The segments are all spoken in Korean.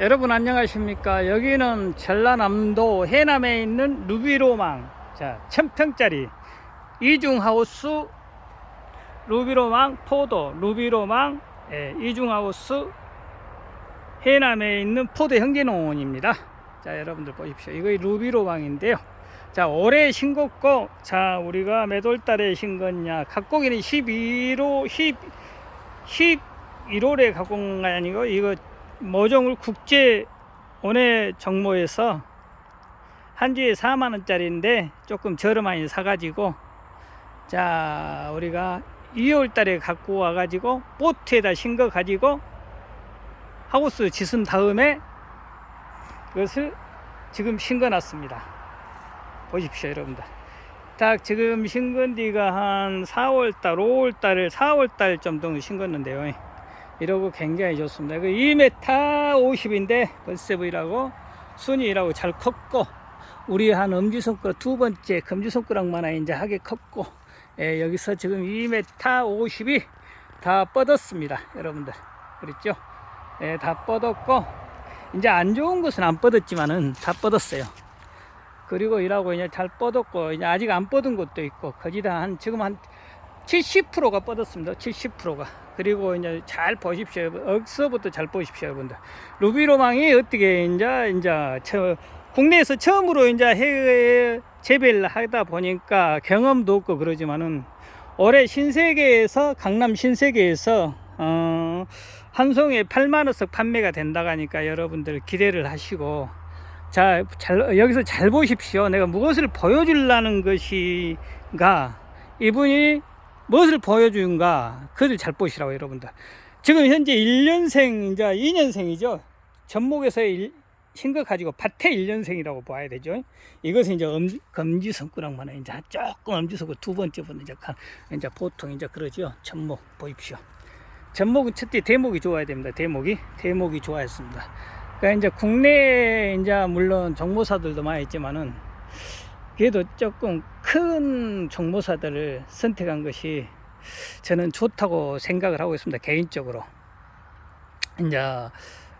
여러분 안녕하십니까? 여기는 전라남도 해남에 있는 루비로망. 자 1000평짜리 이중하우스 루비로망 포도 루비로망 예, 이중하우스 해남에 있는 포도 형제농원입니다. 자 여러분들 보십시오. 이거 루비로망인데요. 자 올해 신곡고 자 우리가 몇 월달에 신거냐? 각고기는 12로 10 11월에 갖고 온게 아니고 이거 모종을 국제 원예 정모에서 한 주에 4만 원짜리인데 조금 저렴하게 사가지고 자 우리가 2월 달에 갖고 와가지고 보트에다 신거 가지고 하우스 짓은 다음에 그것을 지금 신거 놨습니다. 보십시오 여러분들. 딱 지금 신건 뒤가 한 4월달 5월달 4월달 정도 신겼는데요 이러고 굉장히 좋습니다. 그 2m 50인데 벌세브이라고 순이라고 잘 컸고 우리 한 엄지손가락 두 번째 검지손가락만한 이제 하게 컸고 예, 여기서 지금 2m 50이 다 뻗었습니다. 여러분들 그랬죠? 예, 다 뻗었고 이제 안 좋은 것은 안 뻗었지만은 다 뻗었어요. 그리고 이라고 이제 잘 뻗었고 이제 아직 안 뻗은 것도 있고 거의 다 한 지금 한 70%가 뻗었습니다. 70%가. 그리고 이제 잘 보십시오. 억서부터 잘 보십시오, 여러분들. 루비로망이 어떻게 이제 이제 저 국내에서 처음으로 이제 해외 재배를 하다 보니까 경험도 없고 그러지만은 올해 신세계에서 강남 신세계에서 어, 한 송이에 8만 원씩 판매가 된다고 하니까 여러분들 기대를 하시고 자, 잘, 여기서 잘 보십시오. 내가 무엇을 보여주려는 것인가 이분이 무엇을 보여주는가? 그를 잘 보시라고 여러분들. 지금 현재 1년생 이제 2년생이죠? 전목에서 일, 신거 가지고 밭에 1년생이라고 봐야 되죠? 이것은 이제 엄, 검지손가락만 이제 조금 엄지손가락 두 번째 보는 이제, 가- 이제 보통 이제 그러죠? 전목 보십시오. 전목은 첫째 대목이 좋아야 됩니다. 대목이 대목이 좋아했습니다. 그러니까 이제 국내에 이제 물론 정모사들도 많이 있지만은 그래도 조금 큰 정모사들을 선택한 것이 저는 좋다고 생각을 하고 있습니다. 개인적으로. 이제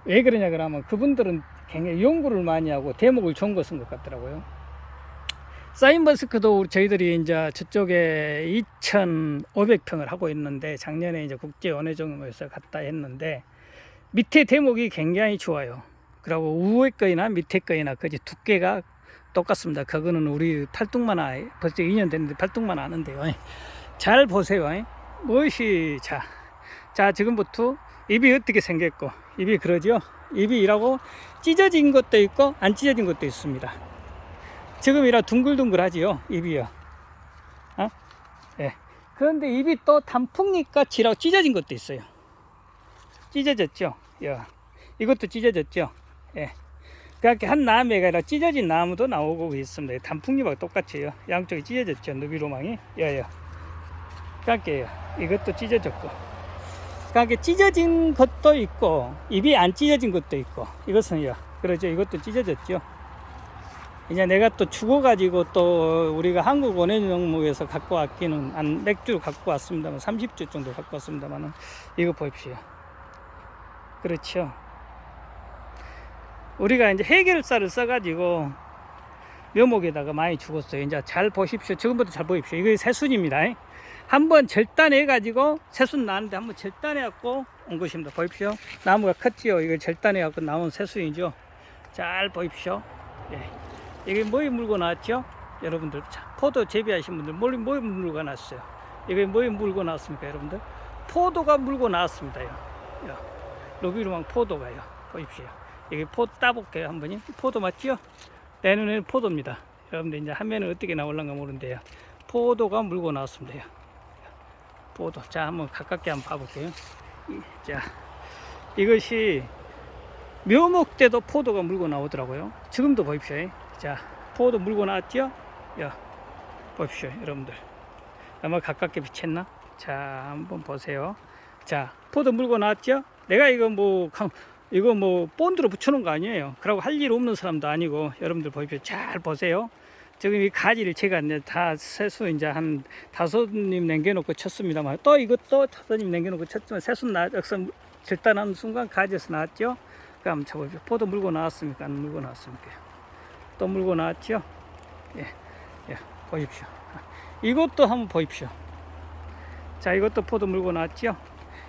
왜 그러냐 그러면 그분들은 굉장히 연구를 많이 하고 대목을 좋은 거쓴것 같더라고요. 사인버스크도 저희들이 이제 저쪽에 2,500평을 하고 있는데 작년에 이제 국제 원예종에서 갔다 했는데 밑에 대목이 굉장히 좋아요. 그리고 우에 거이나 밑에 거이나 그지 두께가 똑같습니다. 그거는 우리 팔뚝만 아 벌써 2년 됐는데 팔뚝만 아는데요. 잘 보세요. 무엇이 자, 자 지금부터 입이 어떻게 생겼고 입이 그러죠? 입이 이라고 찢어진 것도 있고 안 찢어진 것도 있습니다. 지금 이라 둥글둥글하지요. 입이요. 어? 예. 그런데 입이 또 단풍잎같이라고 찢어진 것도 있어요. 찢어졌죠. 야, 이것도 찢어졌죠. 예. 그렇게 한 나무가 아니라 찢어진 나무도 나오고 있습니다. 단풍잎하고 똑같이요. 양쪽이 찢어졌죠. 누비로망이. 예, 예. 그러니까 이것도 찢어졌고. 그러니까 찢어진 것도 있고, 입이 안 찢어진 것도 있고, 이것은요. 그러죠. 이것도 찢어졌죠. 이제 내가 또 죽어가지고 또 우리가 한국 원예농목에서 갖고 왔기는 한 맥주 갖고 왔습니다만 30주 정도 갖고 왔습니다만은 이거 보십시오. 그렇죠. 우리가 이제 해결사를 써가지고 묘목에다가 많이 죽었어요. 이제 잘 보십시오. 지금부터 잘 보십시오. 이거 새순입니다. 한번 절단해가지고 새순 나는데 한번 절단해갖고 온 것입니다. 보십시오. 나무가 컸지요. 이거 절단해갖고 나온 새순이죠. 잘 보십시오. 예. 이게 뭐에 물고 나왔죠? 여러분들 자, 포도 재배하신 분들 뭐에 뭐에 물고 나왔어요? 이게 뭐에 물고 나왔습니까, 여러분들? 포도가 물고 나왔습니다. 요. 요. 로비루망 포도가요. 보십시오. 여기 포 따볼게요, 한 번요. 포도 맞죠? 내 눈에는 포도입니다. 여러분들 이제 화면은 어떻게 나올란가 모르는데요. 포도가 물고 나왔습니다. 포도. 자, 한번 가깝게 한번 봐볼게요. 이- 자, 이것이 묘목 때도 포도가 물고 나오더라고요. 지금도 보십시오. 자, 포도 물고 나왔죠? 야, 보십시오, 여러분들. 아마 가깝게 비쳤나? 자, 한번 보세요. 자, 포도 물고 나왔죠? 내가 이거 뭐, 강- 이거 뭐, 본드로 붙여놓은 거 아니에요. 그러고 할 일 없는 사람도 아니고, 여러분들 보십시오. 잘 보세요. 지금 이 가지를 제가 이제 다 세수 이제 한 다섯 님 남겨놓고 쳤습니다만, 또 이것도 다섯 님 남겨놓고 쳤지만, 세수 나, 역선 절단하는 순간 가지에서 나왔죠? 그 한번 쳐보십시오. 포도 물고 나왔습니까? 안 물고 나왔습니까? 또 물고 나왔죠? 예, 예, 보십시오. 이것도 한번 보십시오. 자, 이것도 포도 물고 나왔죠?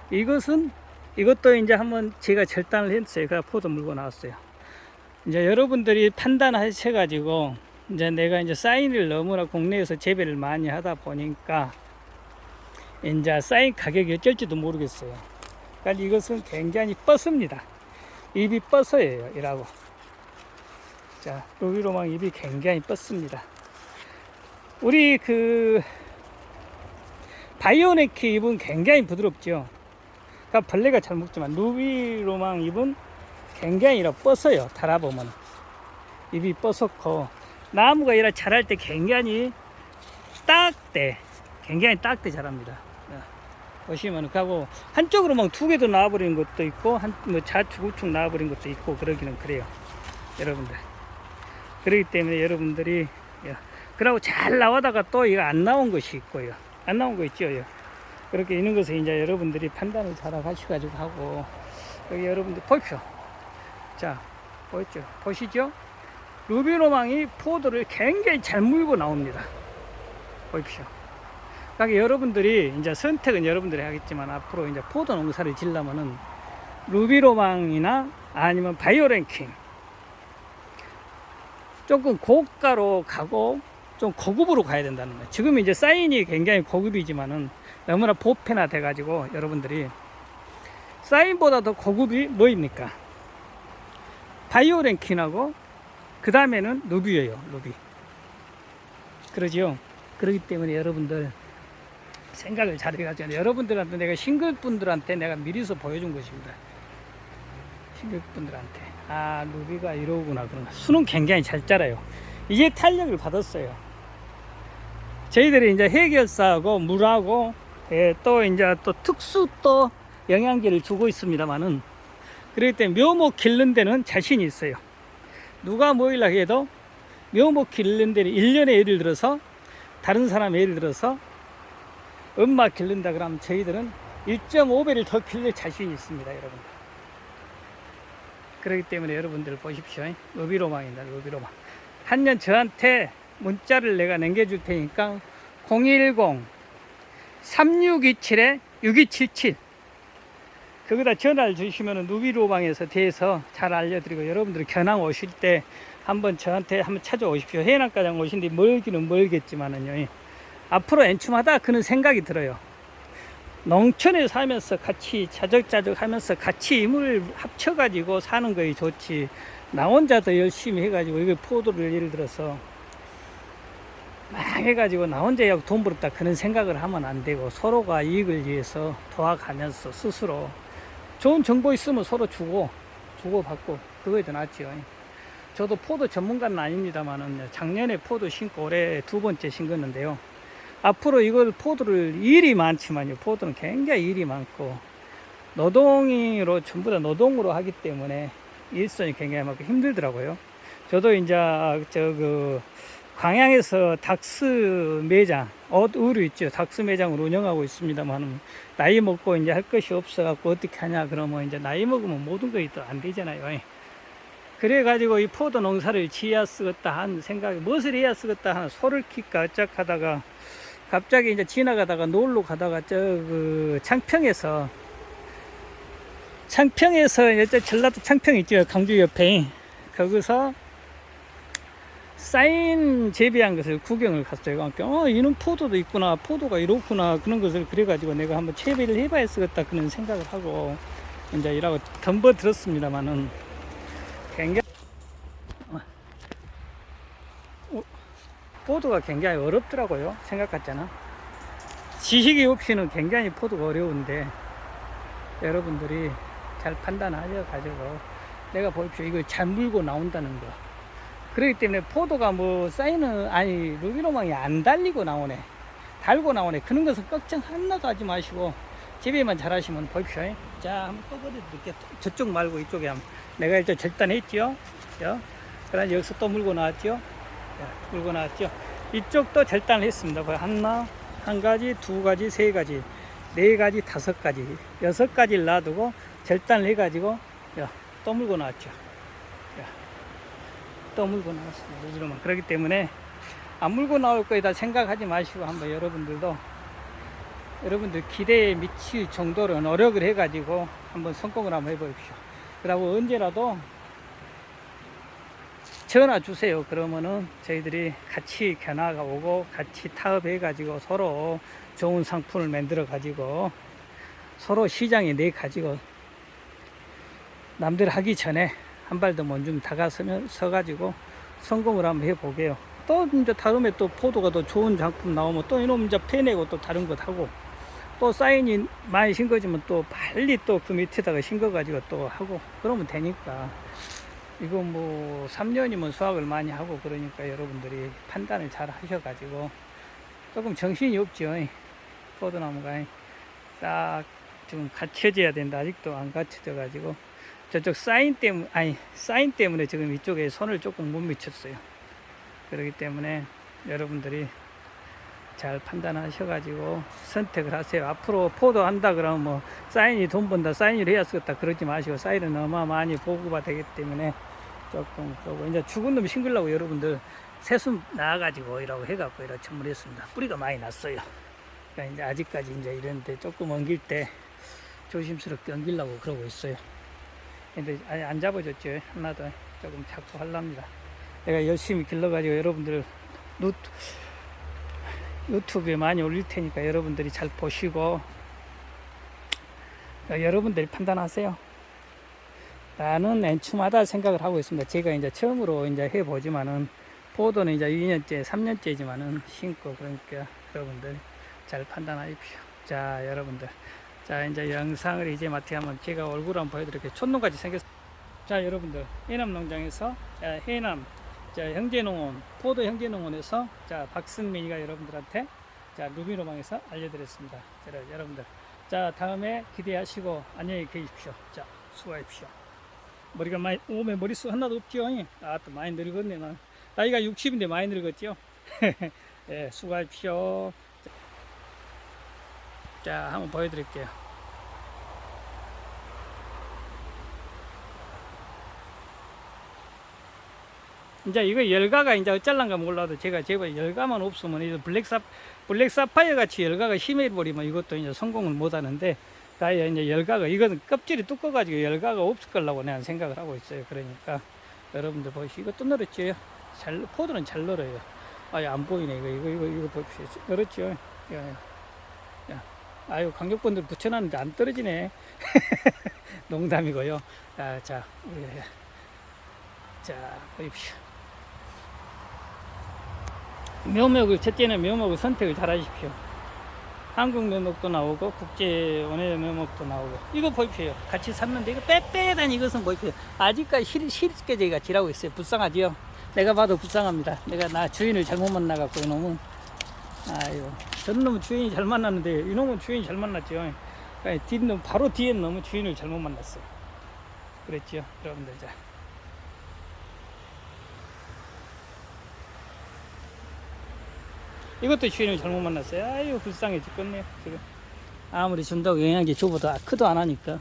이것은, 이것도 이제 한번 제가 절단을 했어요. 그래서 포도 물고 나왔어요. 이제 여러분들이 판단하셔가지고, 이제 내가 이제 사인을 너무나 국내에서 재배를 많이 하다 보니까, 이제 사인 가격이 어쩔지도 모르겠어요. 그러니까 이것은 굉장히 뻗습니다. 입이 뻗어요, 이라고. 자, 루비로망 입이 굉장히 뻗습니다. 우리 그 바이오네키 잎은 굉장히 부드럽죠. 그러니까 벌레가 잘 먹지만 루비로망 잎은 굉장히 이라 뻗어요. 달아보면 입이 뻗었고 나무가 이라 자랄 때 굉장히 딱대, 굉장히 딱대 자랍니다. 자, 보시면 하고 한쪽으로만 두 개도 나와버리는 것도 있고 한뭐 좌측 우측 나와버린 것도 있고 그러기는 그래요. 여러분들. 그렇기 때문에 여러분들이 야, 그러고 잘 나오다가 또 이거 안 나온 것이 있고요. 안 나온 거 있죠. 요. 그렇게 있는 것을 이제 여러분들이 판단을 잘 하셔가지고 하고 여기 여러분들 보십시오. 자, 보였죠? 보시죠? 루비로망이 포도를 굉장히 잘 물고 나옵니다. 보십시오. 그러니까 여러분들이 이제 선택은 여러분들이 하겠지만 앞으로 이제 포도 농사를 지려면은 루비로망이나 아니면 바이오랭킹 조금 고가로 가고 좀 고급으로 가야 된다는 거예요. 지금 이제 사인이 굉장히 고급이지만은 너무나 보편화 돼가지고 여러분들이 사인보다 더 고급이 뭐입니까? 바이오랭킹하고 그 다음에는 루비예요, 루비. 그러지요. 그렇기 때문에 여러분들 생각을 잘 해가지고 여러분들한테 내가 싱글 분들한테 내가 미리서 보여준 것입니다. 싱글 분들한테 아 루비가 이러구나 그런 거. 수는 굉장히 잘 자라요. 이제 탄력을 받았어요. 저희들이 이제 해결사하고 물하고 예, 또 이제 또 특수 또 영양제를 주고 있습니다만은 그렇기 때문에 묘목 기른 데는 자신이 있어요. 누가 모이려 해도 묘목 기른 데는 1년에 예를 들어서 다른 사람 예를 들어서 엄마 기른다 그러면 저희들은 1.5배를 더 길릴 자신이 있습니다, 여러분. 그렇기 때문에 여러분들 보십시오. 루비로망입니다, 루비로망. 한 년 저한테 문자를 내가 남겨줄 테니까 010 3627에 6277 거기다 전화를 주시면 누비로방에서 대해서 잘 알려드리고 여러분들 견항 오실 때 한번 저한테 한번 찾아오십시오. 해남가장 오신데 멀기는 멀겠지만은요. 앞으로 엔춤하다 그런 생각이 들어요. 농촌에 살면서 같이 자적자적 하면서 같이 힘을 합쳐가지고 사는 거이 좋지. 나 혼자 더 열심히 해가지고 이거 포도를 예를 들어서 막 해가지고 나 혼자 약돈 벌었다 그런 생각을 하면 안 되고 서로가 이익을 위해서 도와가면서 스스로 좋은 정보 있으면 서로 주고 주고 받고 그거에 더 낫지요. 저도 포도 전문가는 아닙니다만은 작년에 포도 신고 올해 두 번째 신겼는데요. 앞으로 이걸 포도를 일이 많지만요. 포도는 굉장히 일이 많고 노동으로 전부 다 노동으로 하기 때문에 일선이 굉장히 많고 힘들더라고요. 저도 이제 저그 광양에서 닥스 매장, 옷 의류 있죠. 닥스 매장을 운영하고 있습니다만 나이 먹고 이제 할 것이 없어갖고 어떻게 하냐 그러면 이제 나이 먹으면 모든 것이 또 안 되잖아요. 그래가지고 이 포도 농사를 지어야 쓰겠다 한 생각이 무엇을 해야 쓰겠다 하는 소를 킬까 어쩌하다가 갑자기 이제 지나가다가 놀러 가다가 저 그 창평에서 창평에서 이제 전라도 창평 있죠 강주 옆에 거기서 사인 재배한 것을 구경을 갔어요. 그러니까 어 이는 포도도 있구나 포도가 이렇구나 그런 것을 그래가지고 내가 한번 재배를 해봐야 쓰겠다 그런 생각을 하고 이제 이라고 덤버 들었습니다만은 굉장히 어, 포도가 굉장히 어렵더라고요. 생각 같잖아. 지식이 없이는 굉장히 포도가 어려운데 여러분들이 잘 판단하셔 가지고 내가 보십시오. 이걸 잘 물고 나온다는 거. 그렇기 때문에 포도가 뭐 사인은 아니 루비로망이 안 달리고 나오네. 달고 나오네. 그런 것은 걱정 하나도 하지 마시고 재배만 잘하시면 보십시오. 자, 한번 떠버려 드릴게요. 저쪽 말고 이쪽에 한번. 내가 일단 절단했죠. 요. 그다음 여기서 또 물고 나왔죠. 자, 물고 나왔죠. 이쪽도 절단을 했습니다. 거의 하나, 한 가지, 두 가지, 세 가지, 네 가지, 다섯 가지, 여섯 가지를 놔두고 절단을 해 가지고 야, 또 물고 나왔죠. 자, 또 물고 나왔습니다. 우주로만. 그렇기 때문에 안 물고 나올 거이다 생각하지 마시고 한번 여러분들도 여러분들 기대에 미칠 정도로 노력을 해가지고 한번 성공을 한번 해보십시오. 그리고 언제라도 전화 주세요. 그러면은 저희들이 같이 견화가 오고 같이 타협해가지고 서로 좋은 상품을 만들어 가지고 서로 시장에 내 가지고 남들 하기 전에 한 발 더 먼저 다가서면 서가지고 성공을 한번 해보게요. 또 이제 다음에 또 포도가 더 좋은 작품 나오면 또 이놈 이제 패내고 또 다른 것 하고 또 사인이 많이 신거지면 또 빨리 또 그 밑에다가 신거가지고 또 하고 그러면 되니까 이거 뭐 3년이면 수확을 많이 하고 그러니까 여러분들이 판단을 잘 하셔가지고 조금 정신이 없죠. 포도나무가 딱좀 갖춰져야 된다. 아직도 안 갖춰져 가지고 저쪽 사인 때문에 아니 사인 때문에 지금 이쪽에 손을 조금 못 미쳤어요. 그렇기 때문에 여러분들이 잘 판단하셔 가지고 선택을 하세요. 앞으로 포도 한다 그러면 뭐 사인이 돈 번다, 사인을 해야 쓰겠다 그러지 마시고 사인은 어마어마하니 보고가 되기 때문에 조금 그러고 이제 죽은 놈 싱글라고 여러분들 새순 나와가지고 이라고 해갖고 이렇게 선물했습니다. 뿌리가 많이 났어요. 그러니까 이제 아직까지 이제 이런데 조금 엉길 때 조심스럽게 엉기려고 그러고 있어요. 근데 아예 안 잡아줬죠. 하나도 조금 자꾸 하랍니다. 내가 열심히 길러가지고 여러분들 노, 유튜브에 많이 올릴 테니까 여러분들이 잘 보시고 어, 여러분들이 판단하세요. 나는 엔춤하다 생각을 하고 있습니다. 제가 이제 처음으로 이제 해보지만은 포도는 이제 2년째, 3년째지만은 신고 그러니까 여러분들 잘 판단하십시오. 자, 여러분들. 자, 이제 영상을 이제 마티하면 제가 얼굴 한번 보여드릴게요. 촌놈같이 생겼어요. 자, 여러분들. 해남 농장에서 자, 해남 자, 형제농원, 포도 형제농원에서 자, 박승민이가 여러분들한테 자, 루비노방에서 알려드렸습니다. 자, 여러분들. 자, 다음에 기대하시고 안녕히 계십시오. 자, 수고하십시오. 머리가 많이, 오메 머릿수 하나도 없죠? 아, 또 많이 늙었네, 난. 나이가 60인데 많이 늙었죠? 예, 수고하십시오. 자, 한번 보여드릴게요. 이제 이거 열가가 이제 어쩔란가 몰라도 제가 제발 열가만 없으면 이제 블랙사 블랙사파이어 같이 열가가 심해 버리면 이것도 이제 성공을 못 하는데 다이 이제 열가가 이거는 껍질이 두꺼 가지고 열가가 없을 거라고 내가 생각을 하고 있어요. 그러니까 여러분들 보시 이것도 늘었죠. 잘 포도는 잘 늘어요. 아예 안 보이네 이거 이거 이거 이거 보십시오. 늘었죠. 아유 강력분들 붙여놨는데 안 떨어지네. 농담이고요. 아, 자, 우리 자 보십시오. 묘목을 첫째는 묘목을 선택을 잘 하십시오. 한국 묘목도 나오고 국제 원예 묘목도 나오고 이거 보십시오. 같이 샀는데 이거 빼빼단 이것은 보십시오. 아직까지 실, 실개제가 지라고 있어요. 불쌍하지요. 내가 봐도 불쌍합니다. 내가 나 주인을 잘못 만나갖고 이놈은 아유 저런 놈은 주인이 잘 만났는데 이놈은 주인이 잘 만났죠. 그러니까 뒷놈 바로 뒤에 놈은 주인을 잘못 만났어요. 그랬죠, 여러분들 자. 이것도 주인을 잘못 만났어요. 아유 불쌍해 죽겠네요 지금. 아무리 준다고 영양제 줘보다 크도 안 하니까.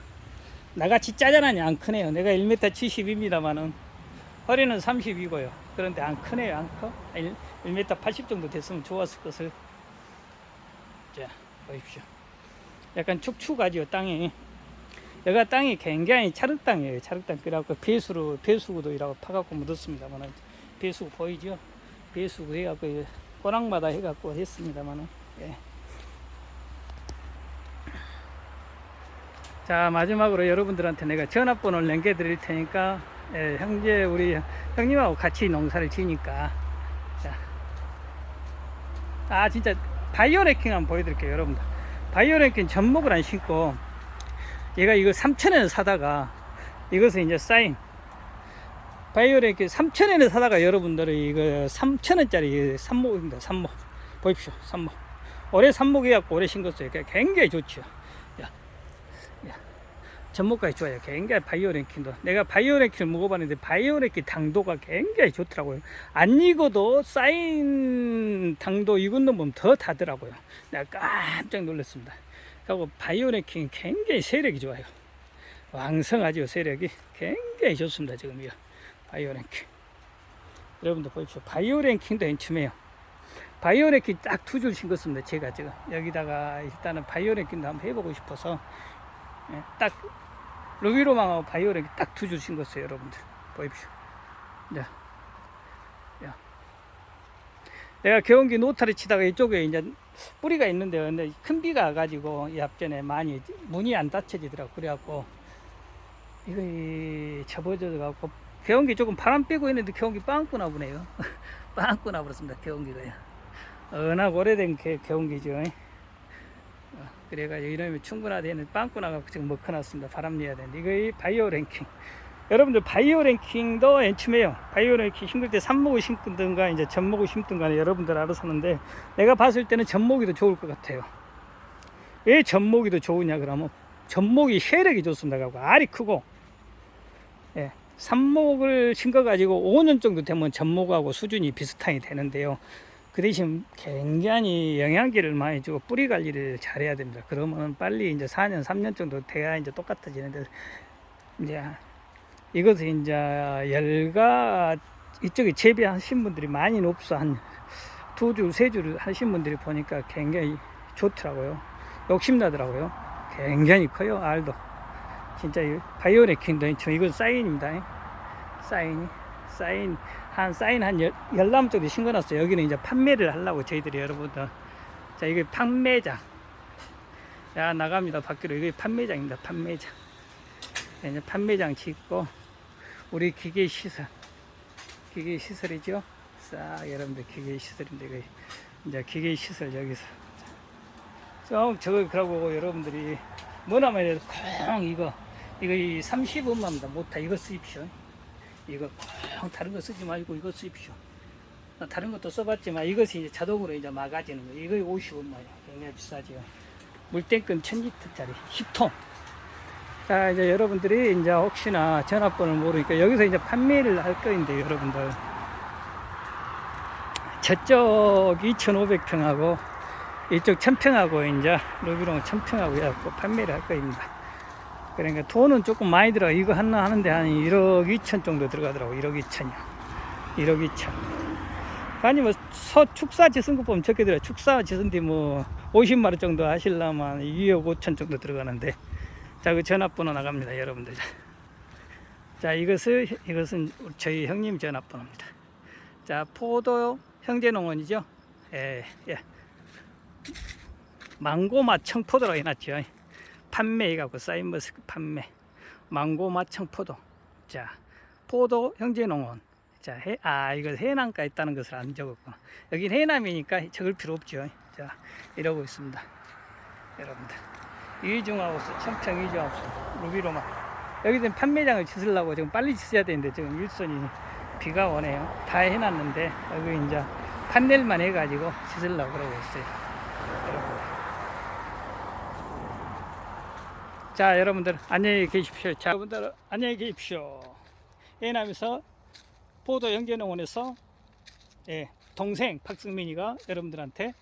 나같이 짜잘하니 안 크네요. 내가 1m 70입니다만은 허리는 30이고요. 그런데 안 크네요. 안 커. 1, 1m 80 정도 됐으면 좋았을 것을. 자 보십시오. 약간 축축하지요 땅이. 여기가 땅이 굉장히 차흙 땅이에요. 차흙 땅 그래갖고 배수로 배수구도 이라고 파갖고 묻었습니다만은 배수구 보이죠? 배수구 해갖고 꼬랑마다 해갖고 했습니다만은 예. 자 마지막으로 여러분들한테 내가 전화번호를 남겨드릴 테니까 예, 형제 우리 형님하고 같이 농사를 지니까. 자. 아 진짜 바이오레킹 한번 보여드릴게요 여러분들. 바이오레킹 접목을 안 신고 얘가 이거 3천원에 사다가 이것은 이제 사인 바이오레킹 3천원에 사다가 여러분들은 이거 3천원짜리 삽목입니다 삽목. 보십시오 삽목. 올해 삽목해갖고 올해 신겼어요. 굉장히 좋죠. 접목까지 좋아요. 굉장히 바이오 랭킹도. 내가 바이오 랭킹을 먹어봤는데 바이오 랭킹 당도가 굉장히 좋더라고요. 안 익어도 사인 당도 익은 놈은 더 다더라고요. 내가 깜짝 놀랐습니다. 그리고 바이오 랭킹 굉장히 세력이 좋아요. 왕성하죠 세력이. 굉장히 좋습니다 지금 이거. 바이오 랭킹. 여러분들 보십시오. 바이오 랭킹도 괜찮해요. 바이오 랭킹 딱 두줄 신겼습니다 제가 지금. 여기다가 일단은 바이오 랭킹도 한번 해보고 싶어서 예, 딱 루비로망하고 바이오 랭킹 딱두 줄 신겼어요 여러분들. 보십시오. 자, 야. 내가 개원기 노타를 치다가 이쪽에 이제 뿌리가 있는데 근데 큰 비가 와가지고 이 앞전에 많이 문이 안 닫혀지더라고. 그래갖고 이거 이 접어져 갖고 개원기 조금 바람 빼고 있는데 개원기 빵꾸나 보네요. 빵꾸나 버렸습니다 개원기가요 워낙 오래된 개, 개원기죠. 어, 그래가지고 이러면 충분하되는 빵꾸나 갖고 지금 먹혀놨습니다. 바람 내야 되는데. 이거 이 바이오 랭킹. 여러분들 바이오 랭킹도 엔춤해요. 바이오 랭킹 심을 때 삽목을 심든가 이제 전목을 심든가 여러분들 알아서 하는데 내가 봤을 때는 전목이 더 좋을 것 같아요. 왜 전목이 더 좋으냐 그러면 전목이 쉐력이 좋습니다. 갖고 알이 크고. 예, 삽목을 심거 가지고 5년 정도 되면 전목하고 수준이 비슷하게 되는데요 그 대신 굉장히 영양제를 많이 주고 뿌리 관리를 잘해야 됩니다 그러면 빨리 이제 4년 3년 정도 돼야 이제 똑같아지는데 이제 이것은 이제 열가 이쪽에 재배하신 분들이 많이 없어 한두 줄, 세줄 하신 분들이 보니까 굉장히 좋더라고요. 욕심나더라고요. 굉장히 커요, 알도. 진짜 이 바이오레킹도 있죠. 이건 사인입니다. 사인이. 사인, 한 사인 한 열, 열람 정도 신고놨어요. 여기는 이제 판매를 하려고 저희들이 여러분들. 자, 이게 판매장. 야, 나갑니다. 밖으로. 이게 판매장입니다. 판매장. 이제 판매장 짓고 우리 기계 시설 기계 시설이죠 싹 여러분들 기계 시설인데 이거 이제 기계 시설 여기서 좀 저거 그러고 여러분들이 뭐나면 해도 콩 이거 이거 이 30원만입니다 못하 이거 쓰십시오 이거 콩 다른 거 쓰지 말고 이거 쓰십시오. 나 다른 것도 써봤지만 이것이 이제 자동으로 이제 막아지는 거 이거 50원만이야 굉장히 비싸지요. 물탱끈 1000리터짜리 10통 자, 이제 여러분들이 이제 혹시나 전화번호를 모르니까 여기서 이제 판매를 할 거인데 여러분들. 저쪽 2,500평하고 이쪽 1,000평하고 이제 루비롱 1,000평하고 해갖고 판매를 할 거입니다. 그러니까 돈은 조금 많이 들어. 이거 하나 하는데 한 1억 2천 정도 들어가더라고. 1억 2천이요. 1억 2천. 아니 뭐 서 축사 지선 거 보면 적게 들어. 축사 지선데 뭐 50만 원 정도 하시려면 2억 5천 정도 들어가는데 자, 그 전화번호 나갑니다, 여러분들. 자, 이것을, 이것은 저희 형님 전화번호입니다. 자, 포도 형제농원이죠? 예, 예. 망고맛 청포도라고 해놨죠. 판매해갖고 사인머스크 판매. 망고맛 청포도. 자, 포도 형제농원. 자, 해, 아, 이거 해남가 있다는 것을 안 적었구나. 여긴 해남이니까 적을 필요 없죠. 자, 이러고 있습니다. 여러분들. 이중하우스, 천평 이중하우스, 루비로마. 여기는 판매장을 짓으려고 지금 빨리 짓어야 되는데 지금 일선이 비가 오네요. 다 해놨는데 여기 이제 판넬만 해가지고 짓으려고 그러고 있어요. 여러분. 자, 여러분들 안녕히 계십시오. 자, 여러분들 안녕히 계십시오. 예남에서 포도 영재농원에서 예, 동생 박승민이가 여러분들한테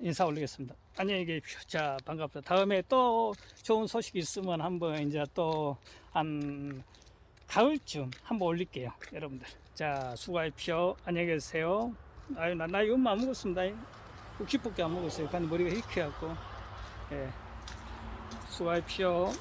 인사 올리겠습니다. 안녕히 계십시오. 자, 반갑습니다. 다음에 또 좋은 소식 있으면 한번 이제 또 한 가을쯤 한번 올릴게요. 여러분들. 자, 수고하십시오. 안녕히 계세요. 아유, 나, 나 이거 안 먹었습니다. 60밖에 안 먹었어요. 근데 머리가 희쾌하고. 예. 수고하십시오.